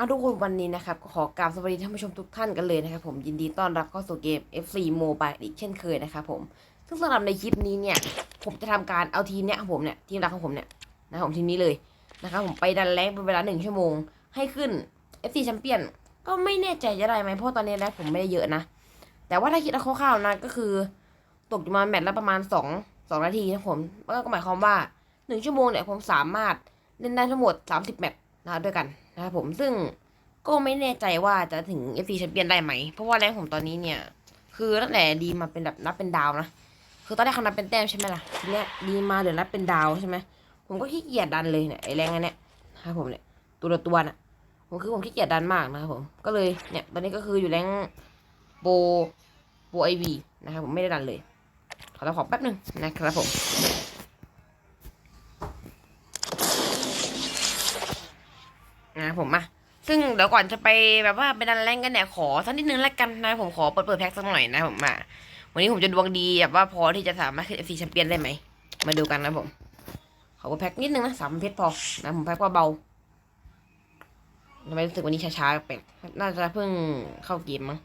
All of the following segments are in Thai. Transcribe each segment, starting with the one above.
เอาทุกคนวันนี้นะครับขอกราบสวัสดีท่านผู้ชมทุกท่านกันเลยนะครับผมยินดีต้อนรับเข้าสู่เกม FC Mobile อีกเช่นเคยนะครับผมซึ่งสำหรับในคลิปนี้เนี่ย ผมจะทำการเอาทีมเนี่ยของผมเนี่ยทีมรักของผมเนี่ยนะครับผมทีมนี้เลยนะครับผมไปดันแรงเป็นเวลาหนึ่งชั่วโมง ให้ขึ้น FC แชมเปี้ยนก็ไม่แน่ใจจะได้ไหมเพราะตอนนี้แรงผมไม่ได้เยอะนะ แต่ว่าถ้าคิดเอาคร่าวๆนะก็คือ ตกอยู่มาแมตช์ละประมาณสองสองนาทีนะผมก็หมายความว่าหนึ่งชั่วโมงเนี่ยผมสามารถเล่นได้ทั้งหมดสามสิบแมตช์นะด้วยกัน นะครับผมซึ่งก็ไม่แน่ใจว่าจะถึง FC แชมเปี้ยนได้ไหม เพราะว่าแรงผมตอนนี้เนี่ย คือตั้งแต่ดีมาเป็นแบบนับเป็นดาวนะ คือตอนแรกเขานับเป็นแต้มใช่ไหมล่ะทีเนี้ยดีมาเดี๋ยวนับเป็นดาวใช่ไหมผมก็ขี้เกียจดันเลยเนี่ยไอแรงอันเนี้ยนะครับผมเนี่ยตัวละตัวน่ะผมคือผมขี้เกียจดันมากนะครับผมก็เลยเนี่ยตอนนี้ก็คืออยู่แรงโบโบไอวีนะครับผมไม่ได้ดันเลย ขอเราขอแป๊บหนึ่งนะครับผม นะผมมาซึ่งเดี๋ยวก่อนจะไปแบบว่าไปดันแรงกันเนี่ยขอสักนิดนึงแล้วกันนะผมขอเปิดเปิดแพ็กสักหน่อยนะผมมาวันนี้ผมจะดวงดีแบบว่าพอที่จะสามารถขึ้นเอฟซีแชมเปี้ยนได้ไหมมาดูกันนะผมขอเปิดแพ็กนิดนึงนะสามเพชรพอนะผมแพ็กว่าเบาทำไมรู้สึกวันนี้ช้าๆแปลกน่าจะเพิ่งเข้าเกมมั้ง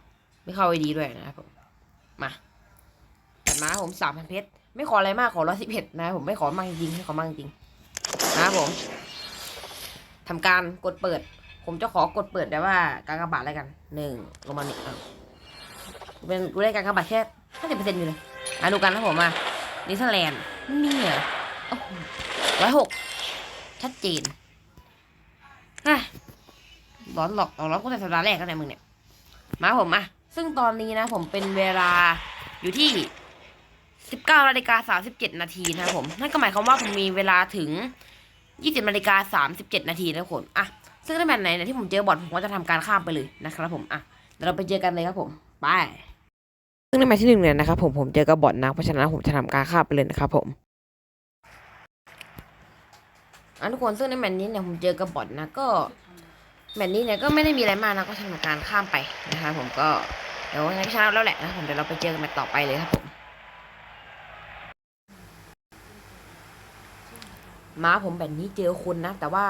ไม่เข้าไอดีด้วยนะครับผมมาแต่มาผมสามพันเพชรไม่ขออะไรมากขอร้อยสิบเพชรนะผมไม่ขอมากจริงไม่ขอมากจริงนะผม ทำการกดเปิด ผมจะขอกดเปิดแต่ว่าการกระบาดแล้วกันหนึ่งลงมาหนึ่งเอาเป็นกูได้การกระบาดแค่ห้าสิบเปอร์เซ็นต์อยู่เลยอะดูกันนะผมอะนิสแลนด์นี่เหรอร้อยหกชัดเจนอะร้อนหรอกเอาร้อนกูแต่สัปดาห์แรกแล้วเนี่ยมึงเนี่ย มาผมอะ ซึ่งตอนนี้นะผมเป็นเวลาอยู่ที่สิบเก้านาฬิกาสามสิบเจ็ดนาทีนะผม นั่นก็หมายความว่าผมมีเวลาถึง ยี่สิบนาฬิกาสามสิบเจ็ดนาทีนะครับผมอะซึ่งในแมตช์ไหนเนี่ยที่ผมเจอบอทผมก็จะทำการข้ามไปเลยนะครับผมอะเดี๋ยวเราไปเจอกันเลยครับผมไปซึ่งในแมตช์ที่หนึ่งเนี่ยนะครับผมผมเจอกับบอทนะเพราะฉะนั้นผมจะทำการข้ามไปเลยนะครับผมอะทุกคนซึ่งในแมตช์นี้เนี่ยผมเจอกับบอทนะก็แมตช์นี้เนี่ยก็ไม่ได้มีอะไรมากนะก็ทำการข้ามไปนะครับผมก็เดี๋ยวยังไงก็ชนะแล้วแหละนะครับผมเดี๋ยวเราไปเจอกันแมตช์ต่อไปเลยครับผม ม้าผมแบบนี้เจอคนนะ แต่ว่า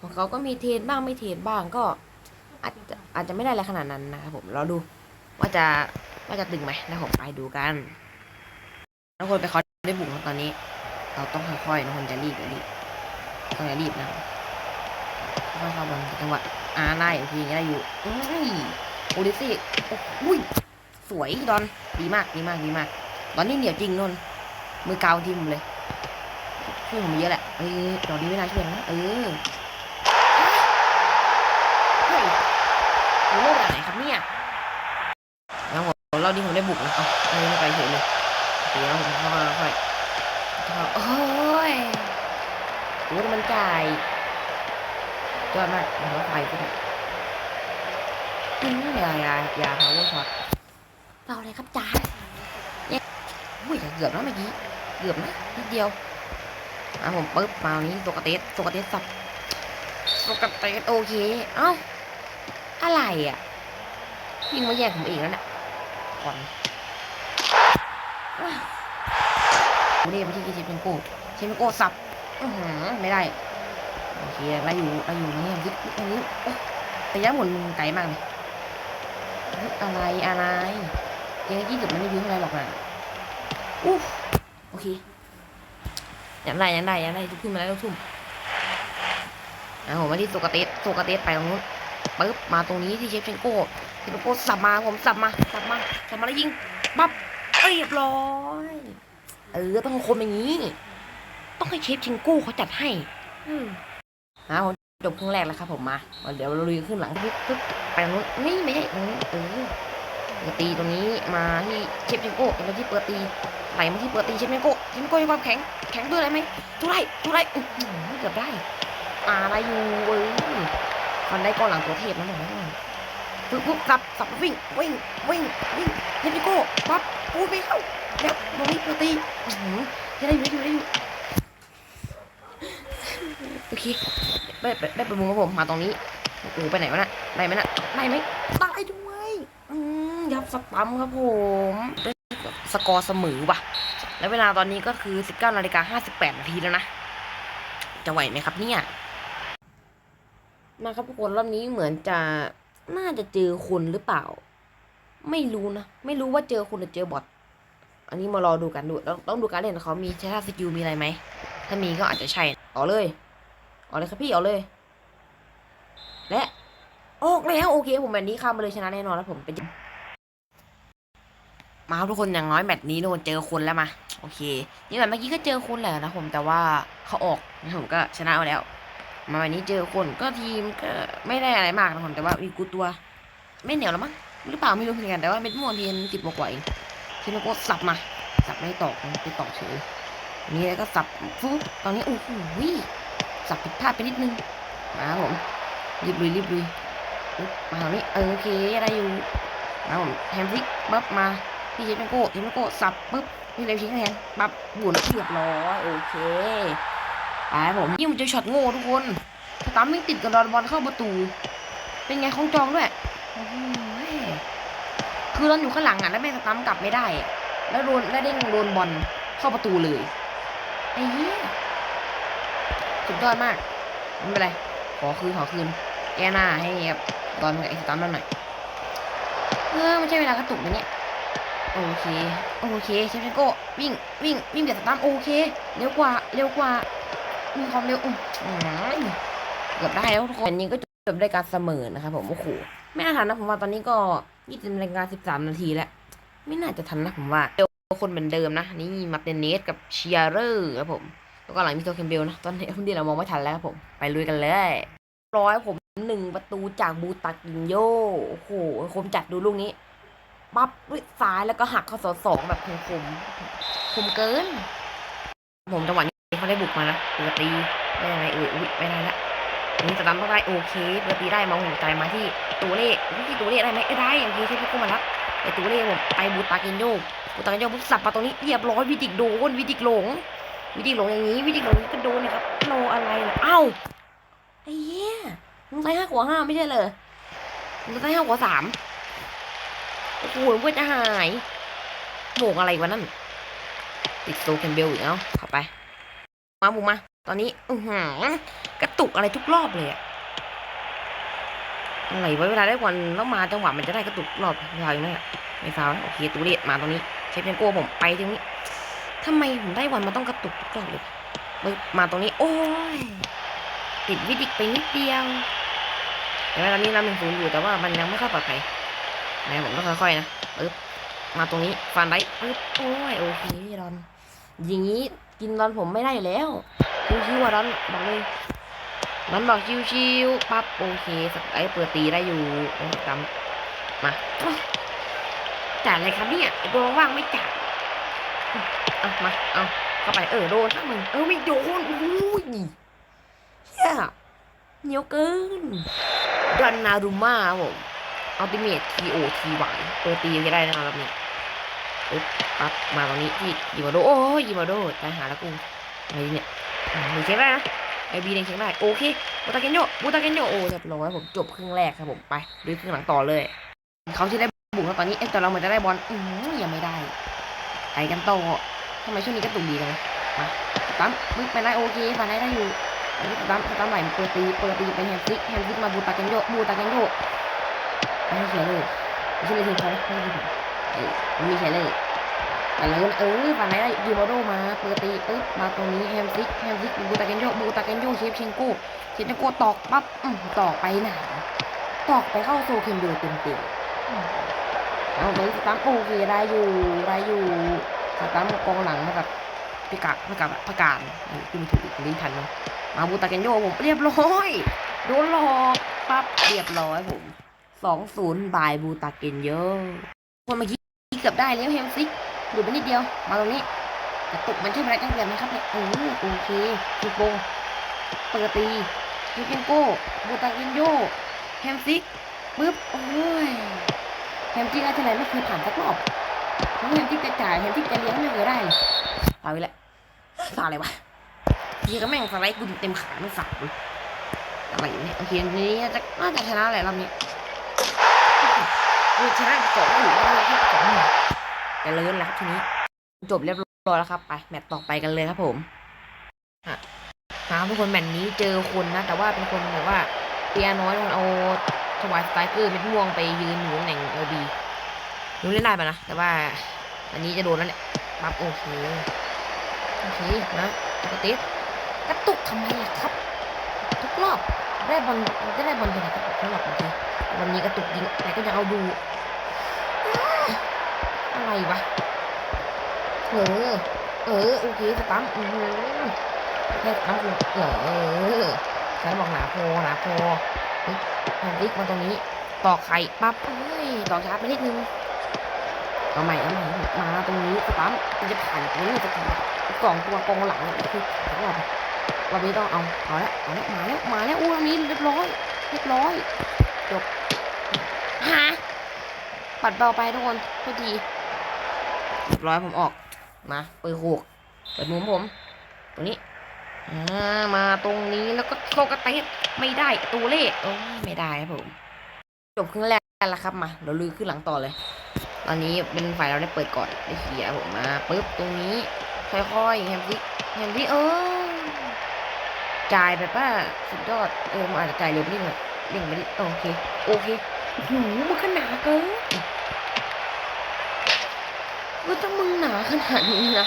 ของเขาก็มีเทรนบ้างไม่เทรนบ้างก็ อาจจะอาจจะไม่ได้อะไรขนาดนั้นนะครับผมเราดูว่าจะว่าจะตึงไหมนะผมไปดูกันทุกคนไปเขาได้บุกตอนนี้ เราต้องค่อยๆนะคนจะรีบอย่ารีบต้องรีบนะค่อยๆเข้าบอลจังหวะอ่าได้โอเคได้อยู่อุ้ยโอลิซี่โอ้ยสวยดอนดีมากดีมากดีมาก ตอนนี้เหนียวจริงนนมือกาวทีมเลย ช่วยผมเยอะแหละ เออดอกนี้ไม่น่าช่วยนะ เออเฮ้ยผมโลกจากไหนครับเนี่ยแล้วผมเราดีผมได้บุกนะเอาไม่ไปเฉยเลยเดี๋ยวผมเข้ามาค่อยโอ้ยโอ้ยมันจ่ายยอดมากผมว่าไฟก็ได้อย่าอย่าอย่า power shot เราอะไรครับจ้าเนี่ยอุ้ยเกือบแล้วเมื่อกี้ เกือบนะนิดเดียว อะผมปึ๊บมาวนนี้โซกาเตสโซกาเตสสับโซกาเตสโอเค เอ้า อะไรอะยิงมาแย่งผมเองแล้วเนี่ยก่อนผมเรียกไปที่เชฟเป็นโก้เชฟเป็นโก้สับอื้อหือไม่ได้ โอเคไล่อยู่ไล่อยู่นี่ยึดตรงนี้โอ้ระยะหมุนไกลมากเลยเฮ้ยอะไรอะไรยังยี่สิบมันไม่ยื้ออะไรหรอกนะอู้โอเค ยังได้ยังได้ยังได้ทุกทุ่มมาแล้วทุกทุ่มอะผมมาที่โซกาเตสโซกาเตสไปตรงนู้นปึ๊บมาตรงนี้ที่เชฟเชนโก้เชฟเชนโก้สับมาผมสับมาสับมาสับมาแล้วยิงปั๊บเรียบร้อยเออต้องคมอย่างนี้ ต้องให้เชฟเชนโก้เขาจัดให้ อืมอะผมจบครึ่งแรกแล้วครับผมมา เดี๋ยวเราลุยขึ้นหลังปึ๊บปึ๊บไปตรงนู้นนี่ไม่ใช่ตรงนี้เออ เปิดตีตรงนี้มาที่เชฟเชนโก้เป็นที่เปิดตีไหลมาที่เปิดตีเชฟเมโก้เชฟเมโก้มีความแข็งแข็งด้วยอะไรไหมทุไรทุไรอื้หือเกือบได้อะไรอยู่เว้ยมันได้ก้อนหลังตัวเทพนะบอกไว้ก่อปึ๊บปึ๊บสับสับวิ่งวิ่งวิ่งวิ่งเชฟเมโก้ปั๊บปูไปเข้าแล้วตรงนี้เปิดตีอื้หือจะได้อยู่ได้อยู่ได้อยู่โอเคได้ได้ได้ประมูลครับผมมาตรงนี้โอ้โหไปไหนวะน่ะได้ไหมน่ะได้ไหมไยับสปัมครับผมสกอร์เสมอว่ะ แล้วเวลาตอนนี้ก็คือ 19นาฬิกา58นาทีแล้วนะ จะไหวไหมครับเนี่ยมาครับทุกคนรอบนี้เหมือนจะน่าจะเจอคนหรือเปล่า ไม่รู้นะ ไม่รู้ว่าเจอคนหรือเจอบอทอันนี้มารอดูกันดูต้องต้องดูการเล่นของเขามีใช้ท่าสกิลมีอะไรไหมถ้ามีก็อาจจะใช่เอาเลยเอาเลยครับพี่เอาเลย และออกแล้วโอเคผมแบบนี้ข้ามไปเลยชนะแน่นอนแล้วผมเป็น มาครับทุกคนอย่างน้อยแมตช์นี้โดนเจอคนแล้วมาโอเค นี่แบบเมื่อกี้ก็เจอคนแหละนะผมแต่ว่าเขาออกนะผมก็ชนะเอาแล้ว มาวันนี้เจอคนก็ทีมก็ไม่ได้อะไรมากนะผมแต่ว่ามีกูตัว ไม่เหนียวแล้วมั้งหรือเปล่าไม่รู้เหมือนกันแต่ว่าเม็ดม่วงทีมสิบกว่าเองทีมก็สับมาสับไม่ตอกไปตอกเฉยนี่แล้วก็สับฟุ๊บตอนนี้โอ้โหสับผิดพลาดไปนิดนึงมาผมรีบลุยรีบลุยมาตรงนี้เออโอเคอะไรอยู่มาผมแฮมฟิกปั๊บมา พี่เจมส์โก้เจมส์โก้สับปุ๊บพี่เลยพิงแทนปั๊บบุนเรียบร้อยโอเคไปผมยิ่งมันจอช็อตโง่ทุกคนสตัมไม่ติดกับดอนบอลเข้าประตู เป็นไงของจองด้วยคือเราอยู่ข้างหลังอะแล้วแม่สตัมกลับไม่ได้ แล้วโดนแล้วเด้งโดนบอลเข้าประตูเลยไอ้เหี้ยสุดยอดมากไม่เป็นไรขอคืนขอคืนแก้หน้าให้กับดอนไอ้สตัมนั่นหน่อยเออไม่ใช่เวลากระตุกนะเนี่ย โอเคโอเคเชฟเชโก้วิ่งวิ่งวิ่งกับสตัมโอเคเร็วกว่าเร็วกว่ามีความเร็วอืมอืมเกือบได้แล้วทุกคนนี้ก็จบด้วยการเสมอนะครับผมโอ้โหไม่น่าทันนะผมว่าตอนนี้ก็ยี่สิบนาฬิกาสิบสามนาทีแล้ว ไม่น่าจะทันนะผมว่าเดี๋ยวคนเหมือนเดิมนะ นี่มาเตนเนสกับเชียร์เรอร์ครับผมแล้วก็หลังมีโตเคนเบลนะ ตอนนี้ที่เรามองไม่ทันแล้วครับผมไปลุยกันเลยร้อยผมหนึ่งประตูจากบูตากินโยโอ้โหคมจัดดูลูกนี้ ปั๊บด้วยซ้ายแล้วก็หักเข้าสอสองแบบคมคมคมเกิน ผมจังหวะนี้เขาได้บุกมานะปกติไม่ยังไงเอ่ยอุ๊ยไม่ได้ละนี่จะทำต้องได้โอเคปกติได้มาหัวใจมาที่ตัวเลขที่ตัวเลขได้ไหมเอ้ยได้โอเคใช่พี่กุ้งมาล้วไอตัวเลขผมไปบูตาเกนโยบูตาเกนโยปุ๊บสับมาตรงนี้เรียบร้อยวิจิกโดนวิจิกหลง วิจิกหลงอย่างนี้วิจิกหลงก็โดนนะครับโนอะไรล่ะเอ้าไอ้เหี้ยมึงใช้ห้ากว่าห้าไม่ใช่เลยมึงใช้ห้ากว่าสาม โอ้โหเพื่อนจะหายโบกอะไรวะนั่น ติดโซเคนเบลอีกเอ้าเข้าไป มาบุกมา ตอนนี้ อือหือกระตุกอะไรทุกรอบเลยอะอะไรไวะเวลาได้บอลแล้วมาจังหวะมันจะได้กระตุกรอบฟาวอยู่ไหมอะไม่ฟาวนะโอเคตูเรียมาตรงนี้เชฟเปนโก้ผมไปตรงนี้ทำไมผมได้บอลมันต้องกระตุกทุกรอบเลยมาตรงนี้ โอ้ยติดวิดิกไปนิดเดียวแต่ว่าตอนนี้นำหนึ่งศูนย์อยู่แต่ว่ามันยังไม่ค่อยปลอดภัย นะผมต้องค่อยๆนะปึ๊บมาตรงนี้ฟันได้ปึ๊บโอ้ยโอเครอน อย่างนี้กินรอนผมไม่ได้อยู่แล้วชิวๆอะร้อนบอกเลยรอนบอกชิวๆปั๊บโอเคสักไอ้เปิดตีได้อยู่โอ้ยจำมาจ่ายอะไรครับเนี่ยไอ้ตัวว่างไม่จ่ายเอามาเอาเข้าไปเออโดนถ้ามึงเออไม่โดนอุ้ยเฮียเหนียวเกินดันนารุมาผม อัลติเมททีโอทีหวานเปิดตีจะได้นะครับบนี่ปึ๊บปั๊บมาตรงนี้ที่ยิมาโดโอ้ยยิมาโดตายหาแล้วกูอะไรเนี่ยอ่าหนีเช็คได้นะไอบีหนึ่งเช็คได้โอเคบูตาเกนโยบูตาเกนโยโอ้เรียบร้อยผมจบครึ่งแรกครับผมไปดูครึ่งหลังต่อเลยเขาที่ได้บุกแล้วตอนนี้เอ๊ะแต่เราเหมือนจะได้บอลอืมยังไม่ได้ไปกันโตทำไมช่วงนี้กระตุกดีจังเลยมาตั้มมึงไปได้โอเคฟันได้ได้อยู่อันนี้ตั้มตั้มไหลเปิดตีเปิดตีไปแฮมซิกแฮมซิกมาบูตาเกนโยบูตาเกนโย ไม่ให้เลยไม่ใช่เลยทีมเขาไม่ใช่ทีมผมเออมันมีเขียเลยแต่เลยเออฝั่งไหนได้ยูโรโดมาเปิดตีปึ๊บมาตรงนี้แฮมซิกแฮมซิกบูตาเกนโยบูตาเกนโยเชฟเชงโก้เชฟเชงโก้ตอกปั๊บอืมตอกไปไหนตอกไปเข้าโซเคนเบลเต็มเต็มๆเอาตรงนี้สตัมโอเคได้อยู่ได้อยู่สตัมกองหลังมากับพิกาพิกาพิการนี่ขึ้นไม่ถูกลิ้นทันเลยมาบูตาเกนโยผมเรียบร้อยโดนหลอกปั๊บเรียบร้อยผม สองศูนย์บายบูตาเกนโยคนเมื่อกี้เกือบได้แล้วแฮมซิกดูไปนิดเดียว มาตรงนี้แต่ตกมันใช่ไหมจังเดียวไหมครับเนี่ยโอ้โอเคลูกโป่งเปิดตียูเกนโก้บูตาเกนโยแฮมซิกปึ๊บโอ้ยแฮมซิกอะไรไหนไม่เคยผ่านสักรอบแฮมซิกจะจ่ายแฮมซิกจะเลี้ยงไม่เคยได้เลยเอาไปแล้วสาอะไรวะยีก็แม่งสไลด์กูเต็มขาไม่สับเลยอะไรเนี่ยโอเคอันนี้จะน่าจะชนะแหละรอบนี้ โอ้ยชนะสองหรือว่าแค่สองหนึ่จะเลื่อนแล้วครับทีนี้ จบเรียบร้อยแล้วครับ ไปแมตต์ต่อไปกันเลยครับผมฮะครับทุกคนแมตช์นี้เจอคนนะ แต่ว่าเป็นคนแบบว่าเปียน้อยมันเอาถวายสไตรเกอร์เม็ดม่วงไปยืนอยู่ตำแหน่งเอบีรู้เล่นได้ปะนะ แต่ว่าอันนี้จะโดนแล้วเนี่ยปั๊บโอเคโอเคนะปกติกระตุกทำไมครับ ทุกรอบ ได้บอลได้ได้บอลไปไหนกระตุกทุกรอบโอเควันนี้กระตุกยิงแต่ก็จะเอาดู อะไรวะเออเออโอเคสตัมอือแค่สตัมกูเออฉันบอกหนาพหนาพอเฮ้ยแฮนดิกมาตรงนี้ตอกไข่ปั๊บเฮ้ยตอกช้าไปนิดนึงเอาใหม่เอาใหม่มาตรงนี้สตัมป์มันจะผ่านตรงนี้จะผ่านสองตัวกองหลังคือสองรอ รอบนี้ต้องเอาเอาละเอาละมาแล้วมาแล้วอู้รอบนี้เรียบร้อยเรียบร้อยจบฮะปัดเบาไปทุกคนโทษทีเรียบร้อยผมออกมาเปิดหกเปิดมุมผมตรงนี้มาตรงนี้แล้วก็โลกระเตะไม่ได้ตัวเลขโอ้ยไม่ได้ครับผมจบครึ่งแรกแล้วครับมาเราลุยขึ้นหลังต่อเลย ตอนนี้เป็นฝ่ายเราได้เปิดก่อนได้เขียผมมาปุ๊บตรงนี้ค่อยๆแฮมซี่แฮมซี่เออ จ่ายแบบว่าสุดยอดเออมันอาจจะจ่ายเร็วนิดหน่อยเร่งไปนิดโอเคโอเคโอ้โหมันขนาดเกินว่าถ้ามึงหนาขนาดนี้นะ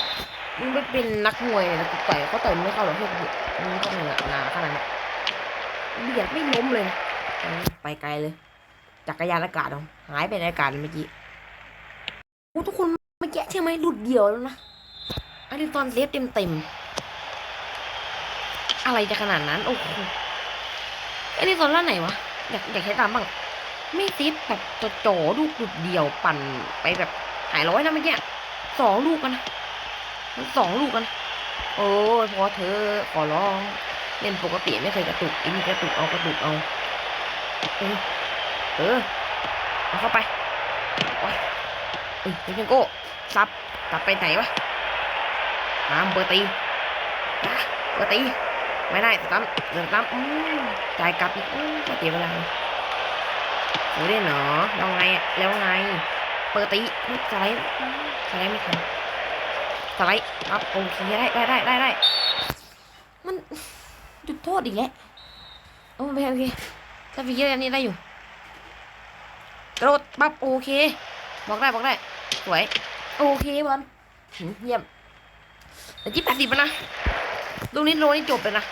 มึงไม่เป็นนักมวยนะกูต่อยเขาต่อยไม่เข้าหรอกเพื่อนมึงต้องหนาหนาขนาดนี้เบียดไม่ล้มเลยไปไกลเลย จักรยานอากาศเอาหายไปในอากาศเมื่อกี้โอ้ทุกคนเมื่อกี้ใช่ไหมหลุดเดียวแล้วนะอันนี้ตอนเซฟเต็มเต็ม อะไรจะขนาดนั้น โอ้โหอันนี้ตอนล่าไหนวะ อยากอยากใช้ตามบ้าง ไม่เซฟแบบจโจลูกลุดเดียวปั่นไปแบบหายร้อยนะเมื่อกี้สองลูกกันนะมันสองลูกกันนะโอ้ยพอเธอขอร้อง เล่นปกติไม่เคยกระตุกอันกระตุกเอากระตุกเอา เออเออเอาเข้าไปโอ้ยเอ้ยเจนโก้ซับซับไปไหนวะน้ำเบอร์ตีเบอร์ตี ไม่ได้สตัมเดือดตัมป์อืมจ่ายกลับอีกอืมไม่เสียเวลาเลยโอ้ยได้เหรอแล้วไงอะแล้วไง เปิดตีสไลด์อืมสไลด์ไม่ทันสไลด์ครับโอเคได้ได้ได้ได้ได้มันจุดโทษอีกแล้วโอเคโอเคถ้าฟิกเกอร์อันนี้ได้อยู่กรดปั๊บโอเคบอกได้บอกได้สวยโอเคบอลเยี่ยมแต่ที่แปดสิบนะลูกนี้โดนนี่จบเลยนะ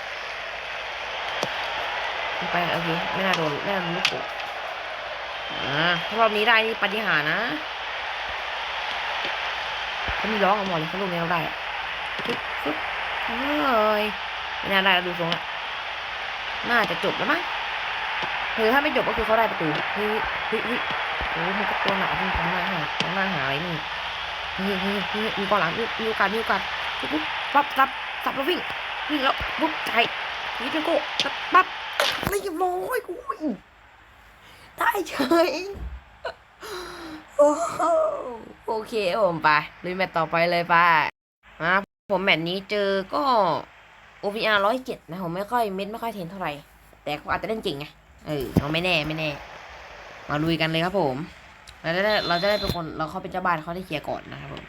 ไปโอเคไม่น่าโดนไม่น่าโดนลูกโป่งอ่าถ้ารอบนี้ได้นี่ปฏิหารย์นะเขามีร้องกับหมอเลยเขาลูกนี้เราได้อะฟึ๊บฟึ๊บเฮ้ยไม่น่าได้แล้วดูทรงละน่าจะจบแล้วมั้งเออถ้าไม่จบก็คือเขาได้ประตูเฮ้ยเฮ้ยเฮ้ยโอ้มันก็ตัวหนาที่ของหน้าหาของหน้าหาอะไรนี่เฮ้ยเฮ้ยเฮ้ยมีกองหลังมีมีโอกาสมีโอกาสปุ๊บปุ๊บปั๊บปั๊บสับแล้ววิ่งวิ่งแล้วปุ๊บใจนี่เป็นโก้ปั๊บปั๊บ เรียบร้อยกูได้เฉยโอ้โอเคผมไปลุยแมตช์ต่อไปเลยไปนะผมแมตช์นี้เจอก็ OPR ร้อยเจ็ดนะผมไม่ค่อยเม็ดไม่ค่อยเทนเท่าไหร่ แต่เขาอาจจะเล่นจริงไงเออเราไม่แน่ไม่แน่ มาลุยกันเลยครับผมเราจะได้เราจะได้เป็นคนเราเข้าเป็นเจ้าบ้านเขาได้เคลียร์ก่อนนะครับผม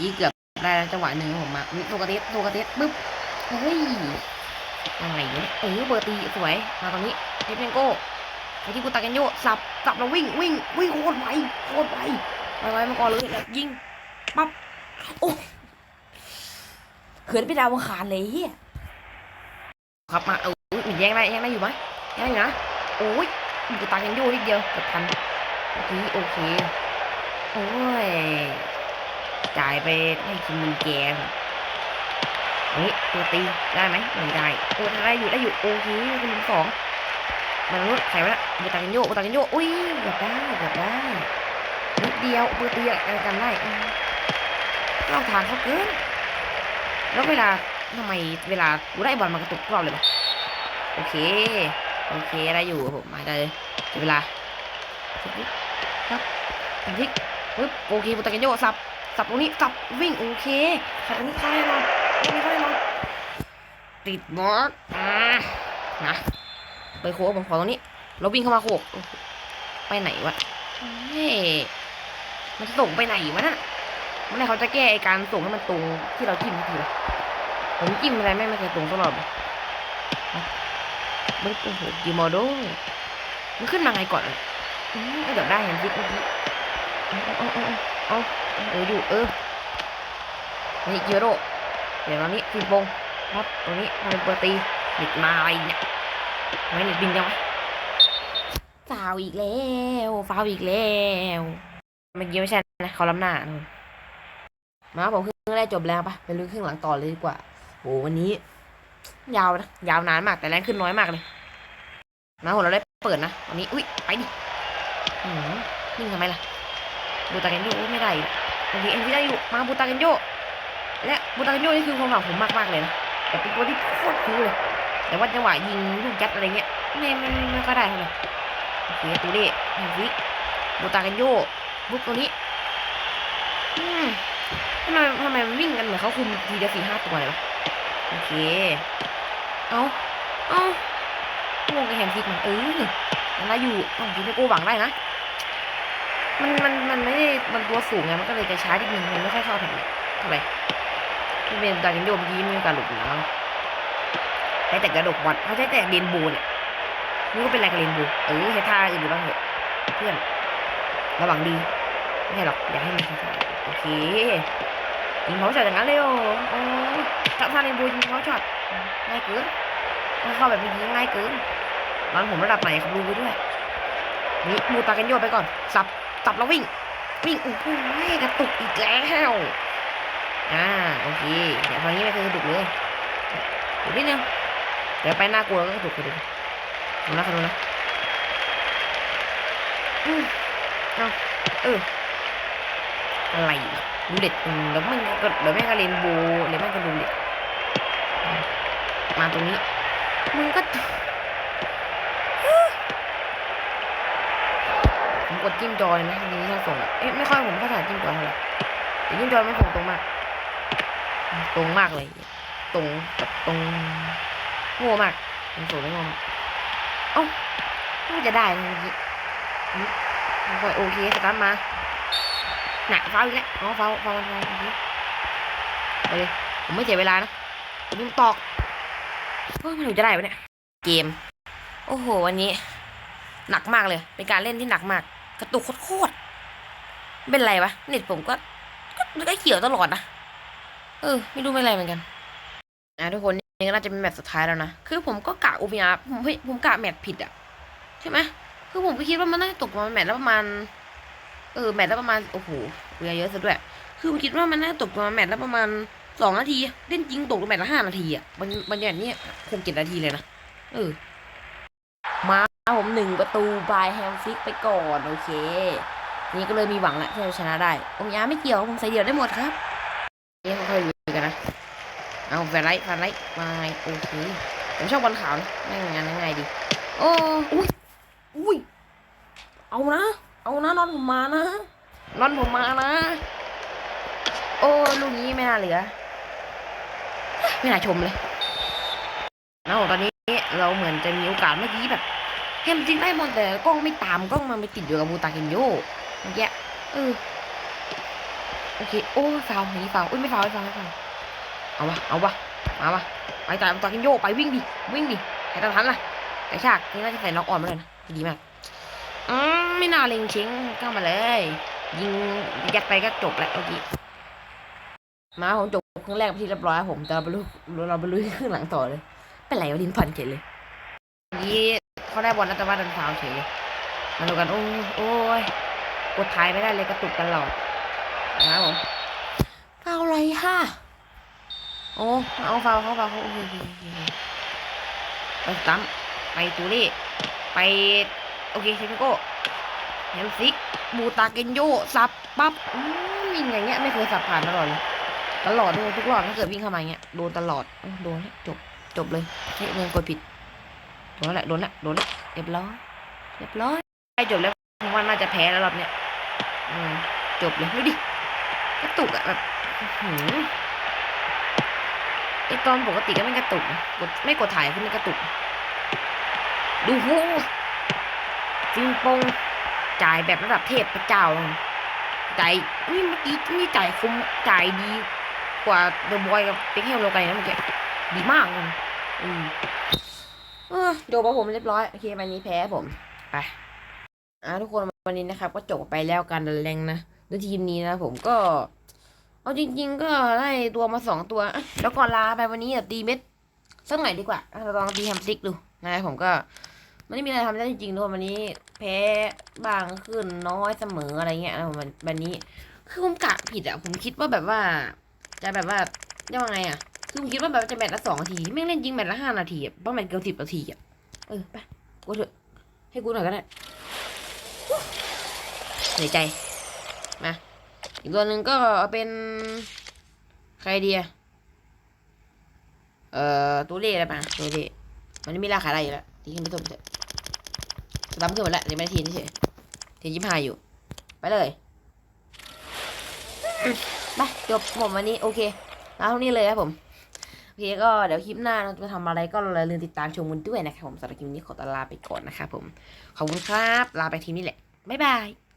ยี่เกือบได้จังหวะหนึ่งผมมาอุ๊ยโดกระเตสโดกระเตสปึ๊บเฮ้ย ยังไงเนี่ยเออเบอร์ตีสวยมาตรงนี้เทปเนโก้ไปที่กูตากันโยสับสับแล้ววิ่งวิ่งวิ่งโคตรไวโคตรไวไวไวมาก่อนเลยแล้วยิงปั๊บโอ้เขินไปดาวอังคารเลยเฮียครับมาเอออุ๊ยมันแย่งได้แย่งได้อยู่ไหมแย่งได้อยู่นะโอ้ยกูตากันโยนิดเดียวกือบทันโอเคโอเคโอ้ยจ่ายไปให้คิมมินแกน เฮ้ยตัวตีได้ไหมไม่ได้โอ้ได้อยู่ได้อยู่โอเคคุณสองมันนู้ใส่ไว้ละบูตากันโยบูตากันโยอุ้ยเกือบได้เกือบได้นิดเดียวตัวตีอะไรกันได้เราทางเขาเกินแล้วเวลาทำไมเวลากูได้บอลมากระตุกรอบเลยปะโอเค โอเคได้อยู่ผมมาได้เลยเวเวลาครับพลิกปึ๊บโอเคบูตากันโยสับสับตรงนี้สับวิ่งโอเคสับตรงนี้ให้เราตรงนี้เข้าให้เรา ติดบอสนะไปโค้งผมขอตรงนี้ เราวิ่งเข้ามาโคกไปไหนวะเฮ้ยมันจะส่งไปไหนวะน่ะเมื่อไหร่เขาจะแก้ไอการส่งให้มันตรงที่เราจิ้มทีละผมจิ้มอะไรไม่ไม่เคยตรงตลอดเลยมันโอ้โหกิโมโดมันขึ้นมาไงก่อนอะอืมเดี๋ยวได้เห็นฟิกเมื่อกี้เอาเอาเอาเอาอาเอออยู่เออนี่กิโมโดเดี๋ยวตอนนี้ฟิปง ครับตรงนี้ทำเป็นเปิดตีหนิดมาอะไรเนี่ยทำไม่หนิดบินจังวะฟาวอีกแล้วฟาวอีกแล้วเมื่อกี้ไม่ใช่นะเขาล้ำหน้านู่นมาผมครึ่งแรกจบแล้วปะไปลุยครึ่งหลังต่อเลยดีกว่าโหวันนี้ ยาวนะยาวนานมากแต่แรงขึ้นน้อยมากเลยมาผมเราได้เปิดนะวันนี้อุ้ยไปดิอืมนิ่งทำไมล่ะบูตาเกนโยไม่ได้อีกโอเคเอ็นที่ได้อยู่มาบูตาเกนโยและบูตาเกนโยนี่คือความหวังผมมากมากๆเลยนะ แต่เป็นตัวที่โคตรคิ้วเลย แต่ว่าจังหวะยิงลูกยัดอะไรเงี้ยไม่ไม่ไม่ไม่ค่อยได้เท่าไหร่โอเคตูเล่ฮนฟิบูตาเกนโยบุ๊กตัวนี้อืมทำไมทำไมมันวิ่งกันเหมือนเขาคุมทีเดียวสี่ห้าตัวเลยวะโอเค เอาเอางงกับแฮมฟิกมันเออมันได้อยู่ต้องกินให้กูหวังได้นะมันมันมันไม่ได้มันตัวสูงไงมันก็เลยจะช้านิดนึงมันไม่ค่อยเข้าแถวเท่าไหร่ ที่เป็นดากันโยมยิ้มีกาสหลุดแล้วใช้แต่กระดกบอลเขาใช้แต่เรนบูเนี่ยนี่ก็เป็นอะไรกับเรนบูเออใช้ท่าอื่นอยู่บ้างเถอะเพื่อน ระวังดี ไม่ใช่หรอก อย่าให้มันท่าโอเคยิงเขาช็อตอย่างนั้นเลยโอ้โอ้ถ้าท่าเรนบูยิงเขาช็อตง่ายเกินเข้าแบบนี้ง่ายเกินร้านผมระดับไหนครับรู้ไว้ด้วยนี่มูตากันโยไปก่อน สับ สับแล้ววิ่ง วิ่งโอ้โหกระตุกอีกแล้ว อ่าโอเคเดี๋ยวตอนนี้ไม่เคยกระตุกเลยเดี๋ยวนิดนึงเดี๋ยวไปหน้ากลัวก็กระตุกกระตุกดูนะดูนะอืมเอาเอออะไรดูเด็ดอืมแล้วมันก็เดี๋ยวแม่ก็เรนโบว์เดี๋ยวแม่ก็ดูเด็ดมาตรงนี้มึงก็ผมกดจิ้มจอยนะทีนี้ถ้าส่งอะเอ๊ะไม่ค่อยผมก็ถ่ายจิ้มจอยเท่าไหร่แต่จิ้มจอยไม่ส่งตรงมาก ตรงมากเลย ตรงแบบตรงโง่มากตรงสูงไม่โง่มากเอ้าไม่จะได้นะเมื่อกี้อืมไม่ค่อยโอเคสตาร์ทมาหนักเฝ้าอีกแล้วอ๋อเฝ้าเฝ้าเฝ้าโอเคไปเลยผมไม่เสียเวลานะผมยังตอกเฮ้ยมันถึงจะได้ปะเนี่ยเกม โอ้โหวันนี้ หนักมากเลย เป็นการเล่นที่หนักมาก กระตุกโคตรเป็นไรวะเน็ตผมก็ก็เขียวตลอดนะ เออ ไม่รู้เป็นไรเหมือนกันนะทุกคนนี่ก็น่าจะเป็นแมตช์สุดท้ายแล้วนะ คือผมก็กะ OPR ผมผมผมกะแมตช์ผิดอะใช่ไหมคือผมก็คิดว่ามันน่าจะตกประมาณแมตช์ละประมาณ เออแมตช์ละประมาณโอ้โหเวลาเยอะซะด้วย คือผมคิดว่ามันน่าจะตกประมาณแมตช์ละประมาณสองนาทีเล่นจริงตกแมตช์ละห้านาทีอะมันมันอย่างนี้คงเจ็ดนาทีเลยนะเออมาผมหนึ่งประตูบายแฮมฟิกไปก่อน โอเค นี่ก็เลยมีหวังแหละที่จะชนะได้องยาไม่เกี่ยวผมใส่เดี่ยวได้หมดครับ นี่เขาเคยดูกันนะ เอาแฟไลท์แฟไลท์มาโอเค ผมชอบบอลขาวนะง่ยงานง่ายดี โอ้อุ้ยอุ้ย เอานะ เอานะนอนผมมานะนอนผมมานะ โอ้ลูกนี้ไม่น่าเหลือ ไม่น่าชมเลยแล้วตอนนี้เราเหมือนจะมีโอกาสเมื่อกี้แบบเห็นจริงได้บอลแต่กล้องไม่ตามกล้องมันไปติดอยู่กับบูตาเกนโยเมื่อกี้เออ โอเค โอ้ฟาวนี่ฟาวอุ้ยไม่ฟาวไม่ฟาวไม่ฟาวเอาวะเอาวะมาวะไปตามบูตาเกนโยไปวิ่งดิวิ่งดิใครจะทันล่ะแต่ฉากนี่น่าจะใส่ล็อกออนมาเลยนะดีมากอืมไม่น่าเล็งเชงเข้ามาเลย ยิงยัดไปก็จบแล้วเมื่อกี้มาผมจบครึ่งแรกไปที่เรียบร้อยผมแต่เราไปลุยเราไปลุยครึ่งหลังต่อเลยเป็นไรวะดินพันเฉยเลยนี่เขาได้บอลแล้วแต่ว่าดันฟาวเฉยเลยมาดูกันโอ้ยโอ้ยกดท้ายไม่ได้เลยกระตุกตลอด นะครับผมฟาวอะไรฮะโอ้เอาฟาวเขาฟาวเขาโอเคโอเคโอเคไปสตัมป์ไปตูรี่ไปโอเคเซฟิโก้แฮมซิกบูตาเกนโยสับปั๊บอืมยิงอย่างเงี้ยไม่เคยสับผ่านตลอดเลยตลอดเลยทุกรอบถ้าเกิดวิ่งเข้ามาอย่างเงี้ยโดนตลอดเออโดนแล้วจบจบเลยเฮ้ยเงินกดผิดโดนแล้วแหละโดนแล้วโดนแล้วเรียบร้อยเรียบร้อยใกล้จบแล้วผมว่าน่าจะแพ้แล้วรอบเนี้ยอืมจบเลยดูดิ กระตุกอะแบบไอตอนปกติก็ไม่กระตุกกดไม่กดถ่ายขึ้นไม่กระตุก ดูโหจิงปงจ่ายแบบระดับเทพพระเจ้าจ่ายนี่เมื่อกี้นี่จ่ายคุ้มจ่ายดีกว่าเดอะบอยกับเป็กเฮลโลกันะเมื่อกี้ดีมากเลยอืมเออจบมาผมเรียบร้อยโอเควันนี้แพ้ผมไปอะทุกคนวันนี้นะครับ ก็จบไปแล้วการดันแรงนะ ด้วยทีมนี้นะผมก็ เอาจริง ๆ ก็ได้ตัวมาสองตัว แล้วก่อนลาไปวันนี้อะตีเม็ดสักหน่อยดีกว่าเราลองตีแฮมสติกดูนะผมก็มันไม่มีอะไรทำได้จริงๆทุกคนวันนี้ แพ้บางขึ้นน้อยเสมออะไรเงี้ยนะผมวันวันนี้ คือผมกะผิดอะผมคิดว่าแบบว่า จะแบบว่าเรียกว่าไงอะคือผมคิดว่าแบบจะแมตช์ละสองนาทีแม่เล่นจริงแมตช์ละห้านาทีอะต้องแมตช์เกินสิบนาทีอะเออไปกูเถอะให้กูหน่อยก็ได้เหนื่อยใจ มาอีกตัวหนึ่งก็เป็นใครดีอะเอ่อตัวเล่อะไรมาตัวเล่มันไม่มีราคาอะไรอยู่แล้วตีขึ้นไปตัวเถอะสตัมขึ้นหมดแล้วเดี๋ยวไม่ได้ทีนี่เฉยทียี่ห้าอยู่ ไปเลยไปจบผมวันนี้โอเคมาเท่านี้เลยครับผมโอเคก็เดี๋ยวคลิปหน้าเราจะทำอะไรก็อย่าลืมติดตามชมกันด้วยนะครับผมสำหรับคลิปนี้ขอตลาไปก่อนนะครับผมขอบคุณครับลาไปทีนี้แหละบ๊ายบาย